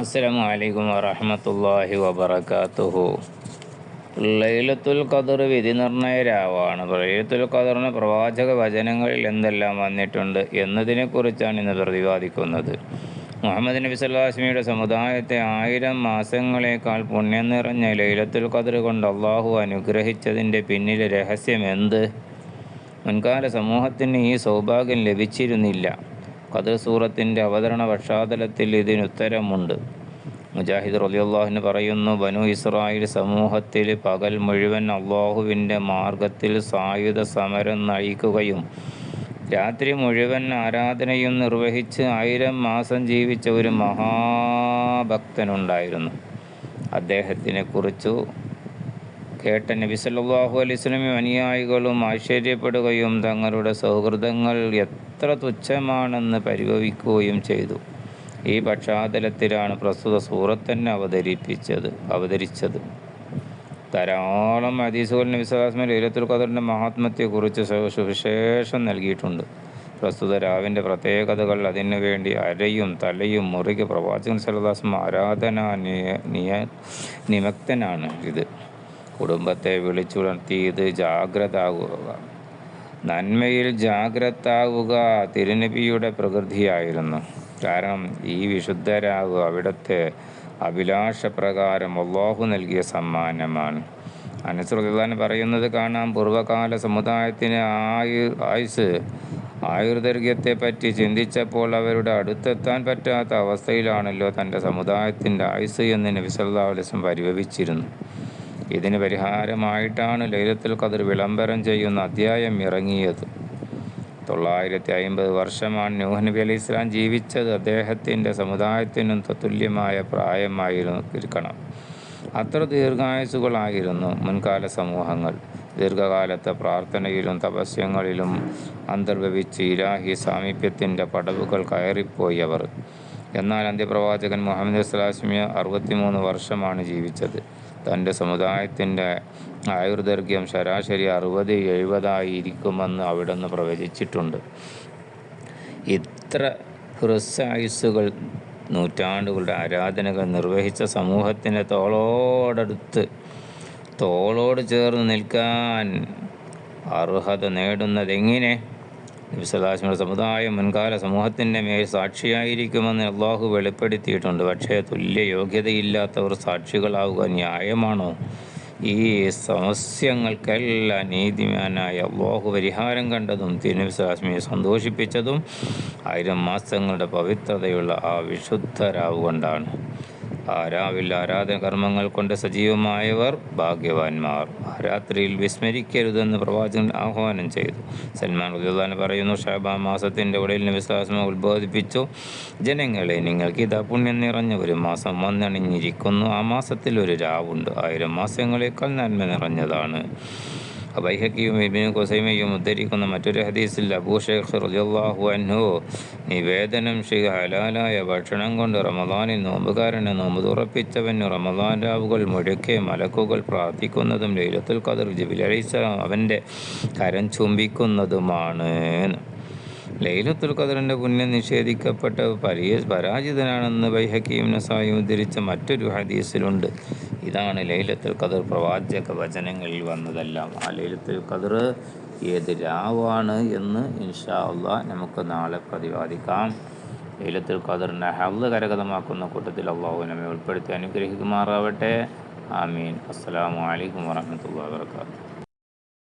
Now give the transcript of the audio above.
അസ്സലാമു അലൈക്കും വറഹമത്തല്ലാഹി വബർക്കാത്തുഹു ലൈലത്തുൽ ഖദർ വിധി നിർണയ രാവാണ് ലൈലത്തുൽ ഖദറിന് പ്രവാചക വചനങ്ങളിൽ എന്തെല്ലാം വന്നിട്ടുണ്ട് എന്നതിനെക്കുറിച്ചാണ് ഇന്ന് പ്രതിപാദിക്കുന്നത്. മുഹമ്മദ് നബി സല്ലാസ്മിയുടെ സമുദായത്തെ ആയിരം മാസങ്ങളേക്കാൾ പുണ്യം നിറഞ്ഞ ലൈലത്തുൽ ഖദർ കൊണ്ട് അള്ളാഹു അനുഗ്രഹിച്ചതിന്റെ പിന്നിലെ രഹസ്യം എന്ത്? മുൻകാല സമൂഹത്തിന് ഈ സൗഭാഗ്യം ലഭിച്ചിരുന്നില്ല. ഖദർ സൂറത്തിന്റെ അവതരണ പശ്ചാത്തലത്തിൽ ഇതിനുത്തരമുണ്ട്. മുജാഹിദ് റലിയുള്ളാഹിന് പറയുന്നു ബനു ഇസ്രായേൽ സമൂഹത്തിൽ പകൽ മുഴുവൻ അള്ളാഹുവിന്റെ മാർഗത്തിൽ സായുധ സമരം നയിക്കുകയും രാത്രി മുഴുവൻ ആരാധനയും നിർവഹിച്ച് ആയിരം മാസം ജീവിച്ച ഒരു മഹാഭക്തനുണ്ടായിരുന്നു. അദ്ദേഹത്തിനെ കുറിച്ചു കേട്ട നബി സല്ലല്ലാഹു അലൈഹി വസല്ലമയും അനുയായികളും ആശ്ചര്യപ്പെടുകയും തങ്ങളുടെ സൗഹൃദങ്ങൾ എത്ര തുച്ഛമാണെന്ന് പരിഭവിക്കുകയും ചെയ്തു. ഈ പശ്ചാത്തലത്തിലാണ് പ്രസ്തുത സൂറത്തന്നെ അവതരിപ്പിച്ചത് അവതരിച്ചത്. ധാരാളം ഹദീസുകൾ നബി സലാസ്മ ലൈലത്തുൽ ഖദറിന്റെ മഹാത്മത്തെക്കുറിച്ച് സുവിശേഷം നൽകിയിട്ടുണ്ട്. പ്രസ്തുത രാവിന്റെ പ്രത്യേകതകൾ അതിനു വേണ്ടി അരയും തലയും മുറുകെ പ്രവാചകൻ സലദാസ്മ ആരാധന നിയ നിമക്തനാണ് ഇത്. കുടുംബത്തെ വിളിച്ചുണർത്തി ഇത് ജാഗ്രത ആകുക നന്മയിൽ ജാഗ്രത ആവുക തിരുനബിയുടെ പ്രകൃതിയായിരുന്നു. കാരണം ഈ വിശുദ്ധരാവ് അവിടുത്തെ അഭിലാഷപ്രകാരം അള്ളാഹു നൽകിയ സമ്മാനമാണ്. അനുസൃതാൻ പറയുന്നത് കാണാം പൂർവകാല സമുദായത്തിന് ആയു ആയുസ് ആയുർദൈർഘ്യത്തെ പറ്റി ചിന്തിച്ചപ്പോൾ അവരുടെ അടുത്തെത്താൻ പറ്റാത്ത അവസ്ഥയിലാണല്ലോ തന്റെ സമുദായത്തിന്റെ ആയുസ് എന്ന് നബിസല്ലാ വലസം പരിഭവിച്ചിരുന്നു ഇതിന് പരിഹാരമായിട്ടാണ് ലൈലത്തുൽ ഖദർ വിളംബരം ചെയ്യുന്ന അധ്യായം ഇറങ്ങിയത്. തൊള്ളായിരത്തി അമ്പത് വർഷമാണ് നൂഹ് നബി അലൈഹി ഇസ്ലാം ജീവിച്ചത്. അദ്ദേഹത്തിന്റെ സമുദായത്തിനും തുല്യമായ പ്രായമായിരുന്നു. ഇരിക്കണം. അത്ര ദീർഘായുസുകളായിരുന്നു മുൻകാല സമൂഹങ്ങൾ. ദീർഘകാലത്തെ പ്രാർത്ഥനയിലും തപസ്യങ്ങളിലും അന്തർഭവിച്ച് ഇലാഹി സാമീപ്യത്തിന്റെ പടവുകൾ കയറിപ്പോയി അവർ. എന്നാൽ അന്ത്യപ്രവാചകൻ മുഹമ്മദ് സ്വലാസ്മിയ അറുപത്തിമൂന്ന് വർഷമാണ് ജീവിച്ചത്. തന്റെ സമുദായത്തിന്റെ ആയുർദൈർഘ്യം ശരാശരി അറുപത് എഴുപതായിരിക്കുമെന്ന് അവിടുന്ന് പ്രവചിച്ചിട്ടുണ്ട്. ഇത്ര ഹൃസ്സായുസ്സുകൾ നൂറ്റാണ്ടുകളുടെ ആരാധനകൾ നിർവഹിച്ച സമൂഹത്തിന്റെ തോളോടടുത്ത് തോളോട് ചേർന്ന് നിൽക്കാൻ അർഹത നേടുന്നതെങ്ങനെ? നബിസ്വലാസ്മയുടെ സമുദായം മുൻകാല സമൂഹത്തിന്റെ മേൽ സാക്ഷിയായിരിക്കുമെന്ന് അള്ളാഹു വെളിപ്പെടുത്തിയിട്ടുണ്ട്. പക്ഷേ തുല്യ യോഗ്യതയില്ലാത്തവർ സാക്ഷികളാവുക ന്യായമാണോ? ഈ സമസ്യങ്ങൾക്കെല്ലാം നീതിമാനായ അള്ളാഹു പരിഹാരം കണ്ടതും തിരുനബിസ്വലാസ്മിയെ സന്തോഷിപ്പിച്ചതും ആയിരം മാസങ്ങളുടെ പവിത്രതയുള്ള ആ വിശുദ്ധരാവുകൊണ്ടാണ്. ആ രാവിൽ ആരാധന കർമ്മങ്ങൾ കൊണ്ട് സജീവമായവർ ഭാഗ്യവാന്മാർ. രാത്രിയിൽ വിസ്മരിക്കരുതെന്ന് പ്രവാചകൻ ആഹ്വാനം ചെയ്തു. സൽമാൻ ഉദ്ദാൻ പറയുന്നു ഷാബാ മാസത്തിന്റെ ഉടലിന് വിശ്വാസം ഉത്ബോധിപ്പിച്ചു. ജനങ്ങളെ നിങ്ങൾക്ക് ഇതാ പുണ്യം നിറഞ്ഞ ഒരു മാസം വന്നണിഞ്ഞിരിക്കുന്നു. ആ മാസത്തിൽ ഒരു രാവുണ്ട്. ആയിരം മാസങ്ങളേക്കാൾ നന്മ നിറഞ്ഞതാണ്. ബൈഹക്കിയും ഇബിനും കുസൈമയും ഉദ്ധരിക്കുന്ന മറ്റൊരു ഹദീസിൽ അബൂ ഷേഖ് റലിയല്ലാഹു അൻഹു നിവേദനം ചെയ്യുക ഹലാലായ ഭക്ഷണം കൊണ്ട് റമദാനിൽ നോമ്പുകാരനെ നോമ്പ് തുറപ്പിച്ചവന് റമദാൻ രാവുകൾ മുഴക്കെ മലക്കുകൾ പ്രാർത്ഥിക്കുന്നതും ലൈലത്തുൽ ഖദർ അലൈഹിസ്സലാം അവന്റെ കരം ചുംബിക്കുന്നതുമാണ് ലൈലത്തുൽ ഖദറിന്റെ പുണ്യം നിഷേധിക്കപ്പെട്ട പരിയ പരാജിതനാണെന്ന് ബൈഹക്കീം നസായി ഉദ്ധരിച്ച മറ്റൊരു ഹദീസിലുണ്ട്. ഇതാണ് ലൈലത്തുൽ ഖദർ പ്രവാചക വചനങ്ങളിൽ വന്നതെല്ലാം. ആ ലൈലത്തുൽ ഖദർ ഏത് രാവാണ് എന്ന് ഇൻഷാ അള്ളാ നമുക്ക് നാളെ പ്രതിപാദിക്കാം. ലൈലത്തുൽ ഖദറിനെ ഹവ് കരകതമാക്കുന്ന കൂട്ടത്തിൽ അള്ളാഹു നമ്മെ ഉൾപ്പെടുത്തി അനുഗ്രഹിക്കുമാറാവട്ടെ. ആമീൻ. അസ്സലാമു അലൈക്കും വറഹമത്തുള്ള വാബർക്കാത്തു